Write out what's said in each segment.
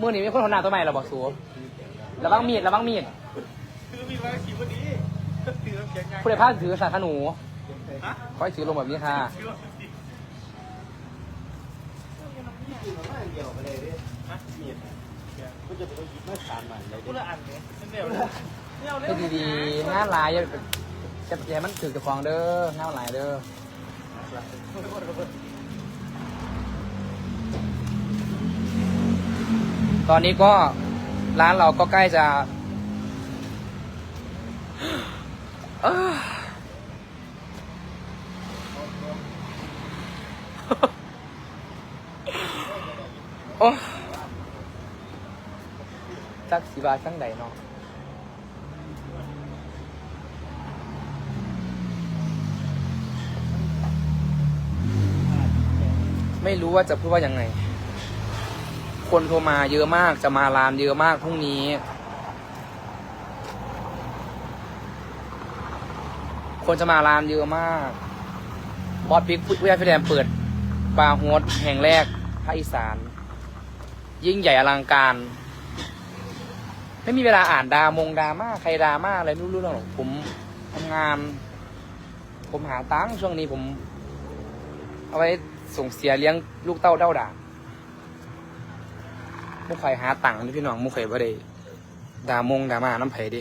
มือนี้มีคนทนหนาตัวใหม่เราบอกสูระวังมีดระวังมีดคือมีไว้ขี่วันนี้ถือน้ำแข็งไงผู้ใดพลาดถือสาขนูฮะคอยถือลงแบบนี้ค่ะถือว่าดีพูดละอันเนี่ยมันเดียวเลยเนี่ยเอาเร็ให้วดีๆงานหลายอย่าจะอย่าให้มันถือจะฟองเด้องานหลายเด้อ ตอนนี้ก็ร้านเราก็ใกล้จะเอ้อโอ้จักสีบาจังใดเนาะไม่รู้ว่าจะพูดว่ายังไง คนโทรมาเยอะมากจะมาร้านเยอะมากพรุ่งนี้ คนจะมาร้านเยอะมากบอสบิ๊กวิทยาฟิแลนด์เปิดบาร์โฮสแห่งแรกภาคอีสาน ยิ่งใหญ่อลังการ ไม่มีเวลาอ่านดามงดราม่าใครดราม่าอะไรไม่รู้เรื่องหรอกผมทำงาน ผมหาตังค์ช่วงนี้ผม เอาไว้ส่งเสียเลี้ยงลูกเต้าเด้าด่าง มุกไข่หาตังค์นี่พี่น้องมุกไข่บ่ได้ดามงดามาน้ำไผ่ดิ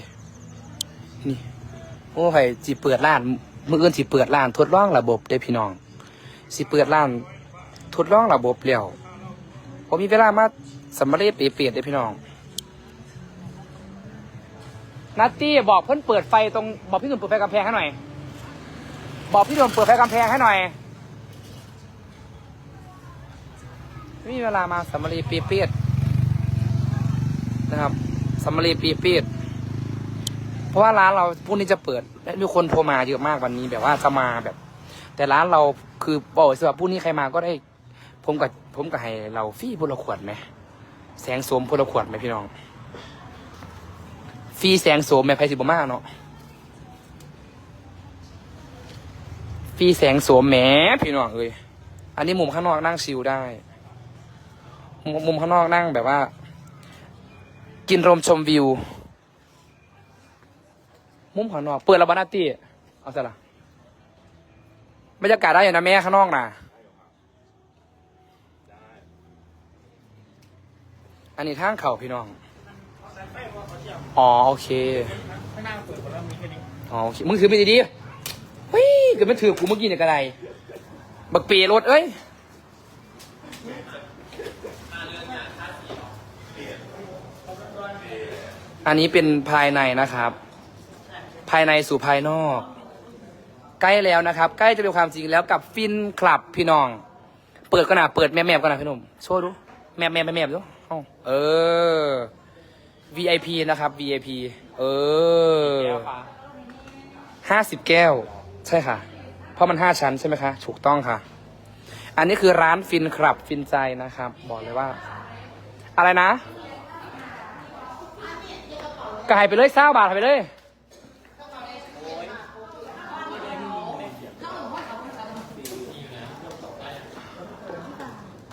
นี่มุกไข่สิเปิดร้านมืออื่นสิเปิดร้านทดลองระบบเด้พี่น้องสิเปิดร้านทดลองระบบแล้วผมมีเวลามาสำเร็จเปรียดเด้พี่น้องนัตตี้บอกเพิ่อนเปิดไฟตรงบอกพี่หนุ่มเปิดไฟกำแพงให้หน่อย บอกพี่หนุ่มเปิดไฟกำแพงให้หน่อยไม่มีเวลามาสัมารีปีเปียด นะครับสัมมารีปีปีดเพราะว่าร้านเราพรุ่งนี้จะเปิดและมีคนโทรมาเยอะมากวันนี้แบบว่าจะมาแบบ แต่ร้านเราคือบอกสำหรับพรุ่งนี้ใครมาก็ได้ ผมกับผมกับให้เราฟรีพลขวดไหมแสงโสมพลขวดไหมพี่น้อง ฟรีแสงโสมแม่ไพสิบมาเนาะฟรีแสงโสมแหมพี่น้องเอ้ยอันนี้มุมข้างนอกนั่งชิลได้มุมข้างนอกนั่งแบบว่า กินลมชมวิว มุมข้างนอก เปิดระบานาตี้เอาซะละบรรยากาศได้อยู่นะแม่ข้างนอกนะอันนี้ทางเข่าพี่น้อง อ๋อโอเคข้างหน้าเมื่อ๋อโอเคมึงถือไม่ดีดเฮ้ยเกิดมันถือกูเมื่อกี้เนี่ยกระไร บักเปียรถเอ้ย อันนี้เป็นภายในนะครับ ภายในสู่ภายนอก ใกล้แล้วนะครับ ใกล้จะเป็นความจริงแล้วกับฟินคลับพี่น้อง เปิดกันนะเปิดแมบแมบกันนะพี่หนุ่มโชว์ดูแมบแมบแมบแมบดูเอออ VIP นะครับ VIP เออห้าสิบแก้ว ใช่ค่ะ เพราะมันห้าชั้นใช่ไหมคะถูกต้องค่ะ อันนี้คือร้านฟินครับฟินใจนะครับ บอกเลยว่า อะไรนะ กายไปเลยเศร้าบาทไปเลย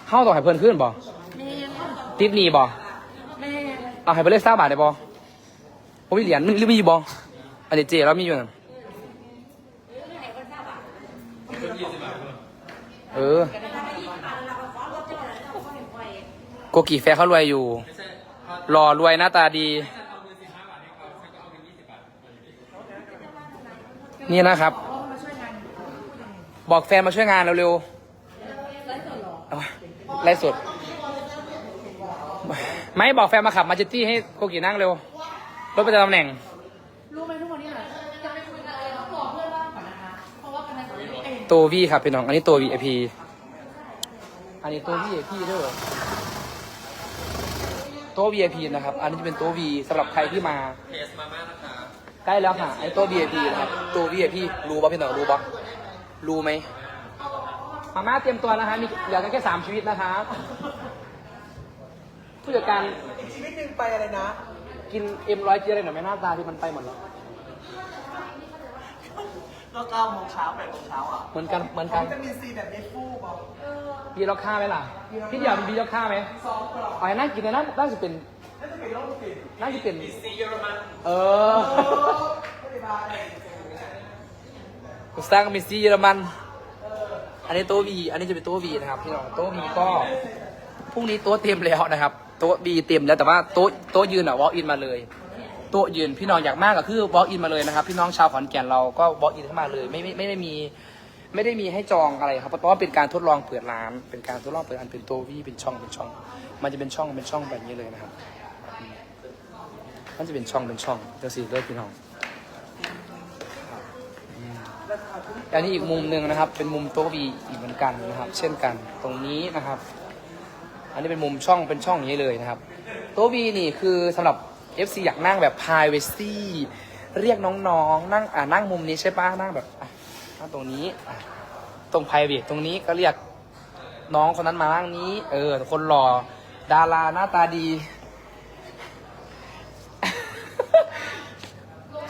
เข้าต่อให้เพิ่นขึ้นบ่ติดหนีบ่เอาให้ไปเลยเศร้าบาทได้บ่ผมมีเหรียญมันหรือมีบ่อันนี้เจแล้วมีอยู่นั่นเออโกกีแฟร์เขารวยอยู่ หล่อรวยหน้าตาดี นี่นะครับ บอกแฟนมาช่วยงานเร็วๆเอาไลฟ์สดไม่บอกแฟนมาขับมาจิตี้ให้โกกีนั่งเร็ว รถประจำตำแหน่ง รู้ไหมทุกวันนี้เหรอจะไปคุยกับอะไรเขาบอกเพื่อนบ้านก่อนนะคะ เพราะว่ากันนั้นเขาไม่เป็นตัววีครับพี่น้อง อันนี้ตัว VIP อันนี้ตัว VIP เด้อโต๊ะ VIP นะครับ อันนี้จะเป็นโต๊ะ V สำหรับใครที่มา ใกล้แล้วค่ะไอ้โต๊ะ VIP นะครับตัว VIP รู้ป่ะพี่น้องรู้ป่ะรู้ไหมมาม่าเตรียมตัวนะฮะมีเหลือกันแค่สามชีวิตนะครับผู้จัดการอีกชีวิตหนึ่งไปอะไรนะ กินเอ็มร้อยจีอะไรหน่อยไหมหน้าตาที่มันไปหมดแล้วก็เก้าโมงเช้าแปดโมงเช้าอะเหมือนกันเหมือนกันจะมีซีแบบเนฟูบอกบีล็อกค่าไหมล่ะพี่เดียวมีบีล็อกค่าไหมสองกล่องเอาให้นั่งกินเลยนะน่าจะเป็น น่าจะเป็นโรคติดน่าจะเป็นซีเยอรมันเออไม่ได้มาเลยสร้างมิสซี่เยอรมัน อันนี้โต๊ะบีอันนี้จะเป็นโต๊ะบีนะครับพี่น้องโต๊ะบีก็พรุ่งนี้โต๊ะเต็มแล้วนะครับ โต๊ะบีเต็มแล้วแต่ว่าโต๊ะโต๊ะยืนอะวอล์กอินมาเลย โต๊ะยืนพี่น้องอยากมากก็คือวอล์กอินมาเลยนะครับพี่น้องชาวขอนแก่นเราก็วอล์กอินเข้ามาเลยไม่ไม่ไม่ได้มี ไม่ได้มีให้จองอะไรครับเพราะว่าเป็นการทดลองเปิดร้าน เป็นการทดลองเปิดร้านเป็นโต๊ะวีเป็นช่องเป็นช่อง มันจะเป็นช่องเป็นช่องแบบนี้เลยนะครับอื มันจะเป็นช่องเป็นช่องจะสีเลยพี่น้องอันนี้อีกมุมหนึ่งนะครับ เป็นมุมโต๊ะบีอีกเหมือนกันนะครับ เช่นกันตรงนี้นะครับ อันนี้เป็นมุมช่องเป็นช่องอย่างนี้เลยนะครับ โต๊ะบีนี่คือสำหรับ FC อยากนั่งแบบ privacy เรียกน้องๆ นั่งอ่านั่งมุมนี้ใช่ปะนั่งแบบนั่งตรงนี้ตรง p r i v a t ตรงนี้ก็เรียกน้องคนนั้นมานั่งนี้ เออคนหล่อดาราหน้าตาดี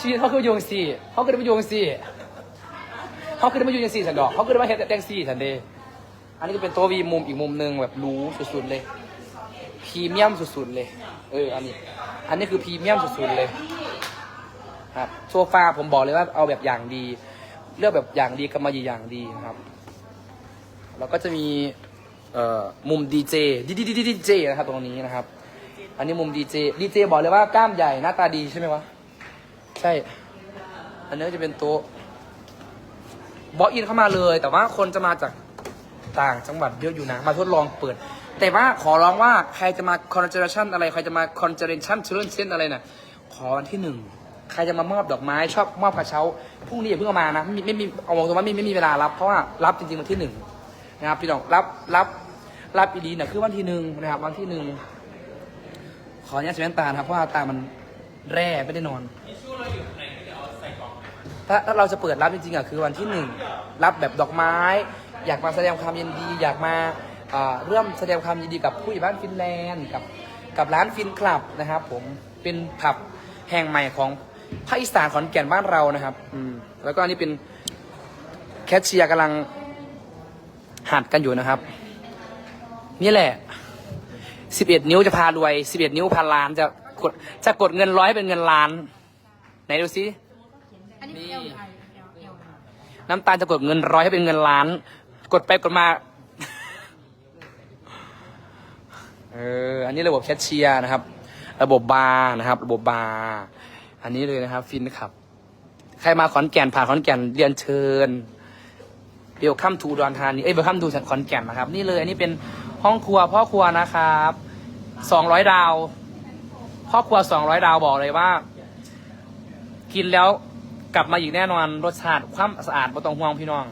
ชีวิตเขาคือโยงสี่เขาคือมาโยงสี่เขาคือมายงสี่สันดอกเขาคือมาเฮ็ดแดงสี่สันเดย์อันนี้ก็เป็นตัววีมุมอีกมุมหนึ่งแบบหรู้สุดๆเลยพรีเมียมสุดๆเลย เอออันนี้ อันนี้คือพรีเมียมสุดๆเลยครับโซฟาผมบอกเลยว่าเอาแบบอย่างดี เลือกแบบอย่างดีกำมะหยี่อย่างดีนะครับ แล้วก็จะมีเอ่อมุมดีเจดีดีดีดีเจนะครับตรงนี้นะครับ อันนี้มุมดีเจดีเจบอกเลยว่ากล้ามใหญ่หน้าตาดีใช่ไหมวะ ช่ อันนี้จะเป็นโต๊ะบล็อกอินเข้ามาเลย แต่ว่าคนจะมาจากต่างจังหวัดเยอะอยู่นะ มาทดลองเปิด แต่ว่าขอร้องว่าใครจะมาคอนเจอร์ชันอะไรใครจะมาคอนเจอร์ชันเชิญเช่นอะไรน่ะขอวันที่หนึ่งใครจะมามอบดอกไม้ชอบมอบกระเช้าพรุ่งนี้อย่าเพิ่งเอามานะไม่มีไม่มีเอาตรงว่าไม่ไม่มีเวลารับเพราะว่ารับจริงๆวันที่หนึ่งนะครับพี่น้องรับรับรับอีดีน่ะคือวันที่หนึ่งนะครับวันที่หนึ่งขออนุญาตใช้แว่นตาครับเพราะว่าตามัน แร่ไม่ได้นอน ถ้าถ้าเราจะเปิดรับจริงๆอะคือวันที่หนึ่งรับแบบดอกไม้ อยากมาแสดงความยินดี อยากมาอ่าร่วมแสดงความยินดีกับผู้ใหญ่บ้านฟินแลนด์กับกับร้านฟินคลับนะครับ ผมเป็นผับแห่งใหม่ของภาคอีสานขอนแก่นบ้านเรานะครับอืมแล้วก็อันนี้เป็นแคชเชียร์กำลังหัดกันอยู่นะครับ นี่แหละ 11 นิ้วจะพารวย 11 นิ้วพันล้านจะ กดจะกดเงินร้อยให้เป็นเงินล้าน ไหนดูซิอันนี้นี่เอลหรือไอเอลเอลน้ำตาลจะกดเงินร้อยให้เป็นเงินล้าน กดไปกดมา เออ อันนี้ระบบแคชเชียร์นะครับ ระบบบาร์นะครับ ระบบบาร์ อันนี้เลยนะครับ ฟินครับ ใครมาขอนแก่นผ่านขอนแก่นเรียนเชิญเบลคัมทูดอนธานีเอ้ยเบลคัมทูขอนแก่นนะครับ นี่เลย อันนี้เป็นห้องครัวพ่อครัวนะครับสองร้อยดาว ครอครัวสองร้อยดาวบอกเลยว่า กินแล้วกลับมาอีกแน่นอนรสชาติความสะอาดไม่ต้องห่วงพี่น้อง